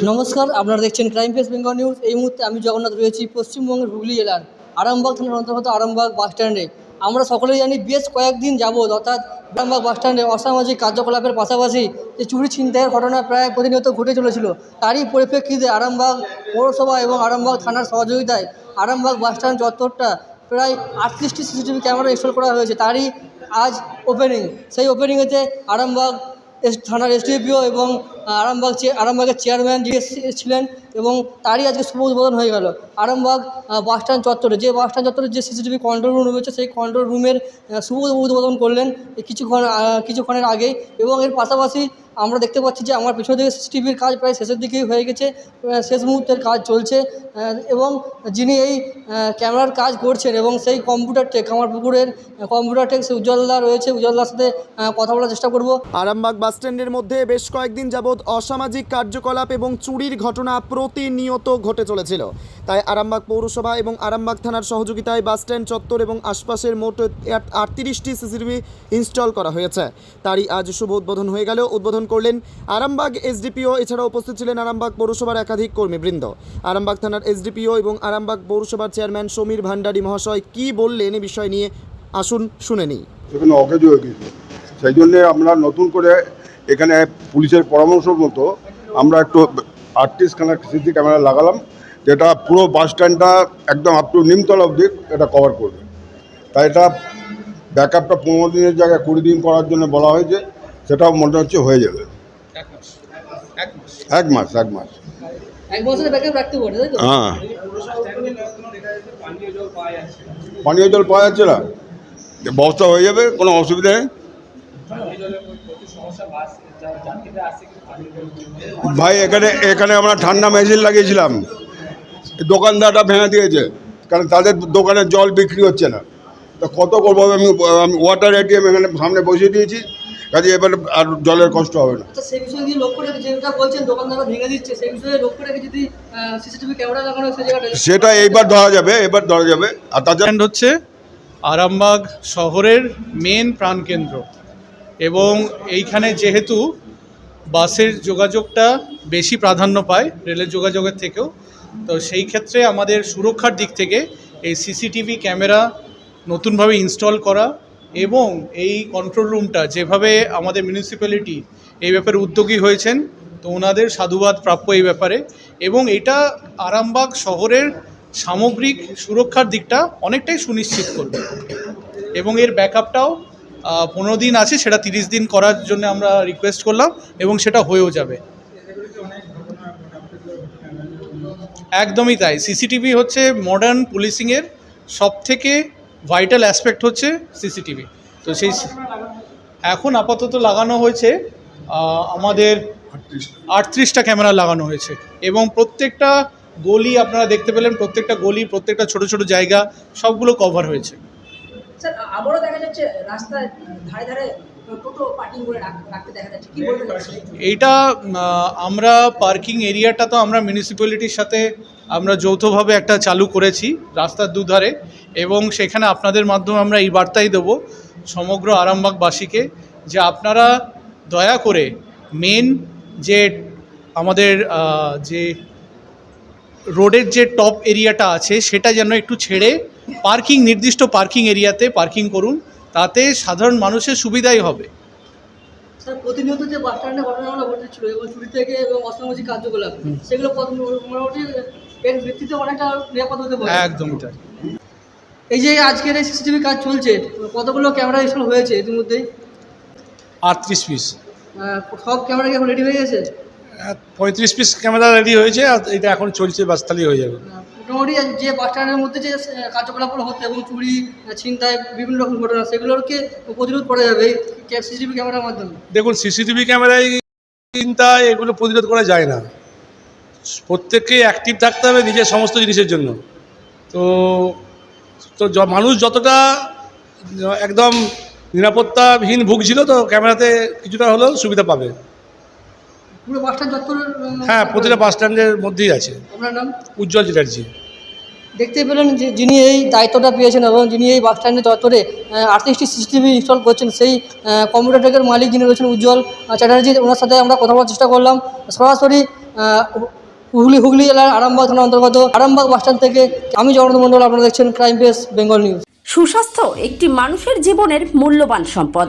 নমস্কার, আপনারা দেখছেন ক্রাইম পেস বেঙ্গল নিউজ এই মুহূর্তে আমি জগন্নাথ রয়েছি, পশ্চিমবঙ্গের হুগলি জেলার আরামবাগ থানার অন্তর্গত আরামবাগ বাস স্ট্যান্ডে। আমরা সকলেই জানি বেশ কয়েকদিন যাবৎ, অর্থাৎ আরামবাগ বাস স্ট্যান্ডে অসামাজিক কার্যকলাপের পাশাপাশি যে চুরি ছিনতাইয়ের ঘটনা প্রায় প্রতিনিয়ত ঘটে চলেছিল, তারই পরিপ্রেক্ষিতে আরামবাগ পৌরসভা এবং আরামবাগ থানার সহযোগিতায় আরামবাগ বাস স্ট্যান্ড চত্বরটা প্রায় আটত্রিশটি সিসিটিভি ক্যামেরা ইনস্টল করা হয়েছে। তারই আজ ওপেনিং সেই ওপেনিংয়েতে আরামবাগ এস থানার এসডিপিও এবং আরামবাগ আরামবাগের চেয়ারম্যান যিনি ছিলেন এবং তারই আজকে শুভ উদ্বোধন হয়ে গেল। আরামবাগ আহ, বাস স্ট্যান্ড চত্বরে যে বাস স্ট্যান্ড চত্বরে যে সিসিটিভি কন্ট্রোল রুম রয়েছে সেই কন্ট্রোল রুমের শুভ উদ্বোধন করলেন কিছুক্ষণ কিছুক্ষণের আগেই এবং এর পাশাপাশি আমরা দেখতে পাচ্ছি যে আমার পিছনে দিকে সিসিটিভির কাজ প্রায় শেষের দিকেই হয়ে গেছে শেষ মুহূর্তের কাজ চলছে এবং যিনি এই ক্যামেরার কাজ করছেন এবং সেই কম্পিউটার টেক আমার পুকুরের কম্পিউটার টেক সেই উজ্জ্বলদা রয়েছে উজ্জ্বলদার সাথে কথা বলার চেষ্টা করব। আরামবাগ বাসস্ট্যান্ডের মধ্যে বেশ কয়েকদিন যাবৎ অসামাজিক কার্যকলাপ এবং চুরির ঘটনা প্রতিনিয়ত ঘটে চলেছিল। তাই আরামবাগ পৌরসভা এবং আরামবাগ থানার সহযোগিতায় বাসস্ট্যান্ড চত্বর এবং আশপাশের মোট আটত্রিশটি সিসিটিভি ইনস্টল করা হয়েছে। তারই আজ শুভ উদ্বোধন হয়ে গেল। উদ্বোধন করলেন আরামবাগ এসডিপিও, এছাড়াও উপস্থিত ছিলেন আরামবাগ পৌরসভার একাধিক কর্মীবৃন্দ। আরামবাগ থানার এসডিপিও এবং আরামবাগ পৌরসভার চেয়ারম্যান সমীর ভান্ডারী মহাশয় কী বললেন এ বিষয় নিয়ে আসুন শুনে নিই। সেখানে অকেজ হয়ে গেছে। সেই জন্যে আমরা নতুন করে এখানে পুলিশের পরামর্শ মতো আমরা একটু আটত্রিশখানা সিসি ক্যামেরা লাগালাম যেটা পুরো বাস স্ট্যান্ডটা একদম আপ টু নিমতলা অবধি এটা কভার করবে। তাই এটা ব্যাকআপটা পনেরো দিনের জায়গায় কুড়ি দিন করার জন্য বলা হয়েছে সেটাও মনে হচ্ছে হয়ে যাবে। এক মাস। এক মাস। এক বছরের ব্যাকআপ রাখতে পারে তাই তো? হ্যাঁ। পানীয় জল পাওয়া যাচ্ছে না। ব্যবস্থা হয়ে যাবে কোনো অসুবিধা নেই। ভাই এখানে এখানে আমরা ঠান্ডা মেশিন লাগিয়েছিলাম। দোকানদারটা ভেঙে দিয়েছে কারণ তাদের দোকানে জল বিক্রি হচ্ছে না। তো কত করব আমি আমি ওয়াটার এটিএম এখানে সামনে বসিয়ে দিয়েছি কাজে এবারে আর জলের কষ্ট হবে না। সেই বিষয়ে যদি লক্ষ্য রেখে যেটা বলছেন দোকানদাররা ভেঙে দিচ্ছে সেই বিষয়ে লক্ষ্য রেখে যদি সিসিটিভি ক্যামেরা লাগানো সেই জায়গাটা সেটা এইবার ধরা যাবে এবার ধরা যাবে। আর তাছাড়া হচ্ছে আরামবাগ শহরের মেন প্রাণকেন্দ্র। এবং এইখানে যেহেতু বাসের যোগাযোগটা বেশি প্রাধান্য পায়, রেলের যোগাযোগের থেকেও, তো সেই ক্ষেত্রে আমাদের সুরক্ষার দিক থেকে এই সিসিটিভি ক্যামেরা নতুনভাবে ইনস্টল করা এবং এই কন্ট্রোল রুমটা যেভাবে আমাদের মিউনিসিপ্যালিটি এই ব্যাপারে উদ্যোগী হয়েছেন, তো ওনাদের সাধুবাদ প্রাপ্য এই ব্যাপারে এবং এটা আরামবাগ শহরের সামগ্রিক সুরক্ষার দিকটা অনেকটাই সুনিশ্চিত করবে এবং এর ব্যাকআপটাও পনেরো দিন আছে, সেটা তিরিশ দিন করার জন্য আমরা রিকোয়েস্ট করলাম এবং সেটা হয়েও যাবে। একদমই তাই। সিসিটিভি হচ্ছে মডার্ন পুলিশিংয়ের সব থেকে ভাইটাল অ্যাসপেক্ট হচ্ছে সিসিটিভি তো সেই এখন আপাতত লাগানো হয়েছে আমাদের আটত্রিশটা ক্যামেরা লাগানো হয়েছে এবং প্রত্যেকটা গলি আপনারা দেখতে পেলেন, প্রত্যেকটা গলি, প্রত্যেকটা ছোট ছোট জায়গা সবগুলো কভার হয়েছে। আবারও দেখা যাচ্ছে রাস্তার ধারে ধারে এইটা আমরা পার্কিং এরিয়াটা তো আমরা মিউনিসিপ্যালিটির সাথে আমরা যৌথভাবে একটা চালু করেছি রাস্তার দুধারে এবং সেখানে আপনাদের মাধ্যমে আমরা এই বার্তাই দেব সমগ্র আরামবাগবাসীকে যে আপনারা দয়া করে মেন যে আমাদের যে রোডের যে টপ এরিয়াটা আছে সেটা যেন একটু ছেড়ে পার্কিং নির্দিষ্ট পার্কিং এরিয়াতে পার্কিং করুন তাতে সাধারণ মানুষের সুবিধাই হবে। প্রতিনিয়ত যে বাস স্ট্যান্ডে ঘটনাগুলো ঘটেছিল এবং চুরি থেকে এবং অসামাজিক কার্যকলাপ সেগুলো মোটামুটি এর ভিত্তিতে অনেকটা নিরাপদ হতে পারে। একদমই তাই এই যে আজকের এই সিসিটিভি কাজ চলছে কতগুলো ক্যামেরা ইনস্টল হয়েছে ইতিমধ্যেই? আটত্রিশ পিস। সব ক্যামেরা কি এখন রেডি হয়ে গেছে? পঁয়ত্রিশ পিস ক্যামেরা রেডি হয়েছে আর এটা এখন চলছে বাস্তালি হয়ে যাবে। মোটামুটি যে বাস স্ট্যান্ডের মধ্যে যে কার্যকলাপগুলো হতো এবং চুরি, ছিনতাই, বিভিন্ন রকম ঘটনা, সেগুলোকে প্রতিরোধ করা যাবে এই সিসিটিভি ক্যামেরার মাধ্যমে। দেখুন সিসিটিভি ক্যামেরায় চিন্তা এগুলো প্রতিরোধ করা যায় না। প্রত্যেককে অ্যাক্টিভ থাকতে হবে নিজের সমস্ত জিনিসের জন্য। তো তো মানুষ যতটা, একদম নিরাপত্তাহীন ভুগছিল তো ক্যামেরাতে কিছুটা হলেও সুবিধা পাবে। পুরো বাস স্ট্যান্ড চত্বরের হ্যাঁ প্রতিটা বাস স্ট্যান্ডের মধ্যেই আছে। আপনার নাম? উজ্জ্বল চ্যাটার্জি। দেখতে পেলেন যে যিনি এই দায়িত্বটা পেয়েছেন এবং যিনি এই বাস স্ট্যান্ডের চত্বরে আটত্রিশটি সিসিটিভি ইনস্টল করছেন সেই কম্পিউটার মালিক যিনি রয়েছেন উজ্জ্বল চ্যাটার্জি ওনার সাথে আমরা কথা বলার চেষ্টা করলাম। সরাসরি হুগলি হুগলি জেলার আরামবাগ থানার অন্তর্গত আরামবাগ বাসস্ট্যান্ড থেকে আমি জগন্নাথ মণ্ডল আপনারা দেখছেন ক্রাইম প্রেস বেঙ্গল নিউজ সুস্বাস্থ্য একটি মানুষের জীবনের মূল্যবান সম্পদ।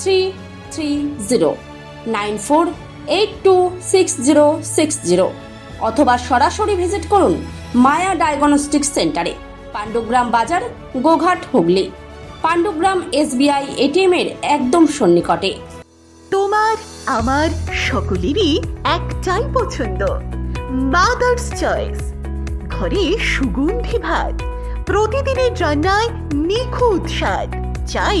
three three zero nine four eight two six zero six zero অথবা সরাসরি ভিজিট করুন মায়া ডায়াগনস্টিক সেন্টারে পাণ্ডুগ্রাম বাজার, গোঘাট, হুগলি। পাণ্ডুগ্রাম এসবিআই এটিএম এর একদম সন্নিকটে। তোমার, আমার সকলেরই একটাই পছন্দ মাদার্স চয়েস ঘরে সুগন্ধি ভাত, প্রতিদিনের রান্নায় নিখুঁত স্বাদ, চাই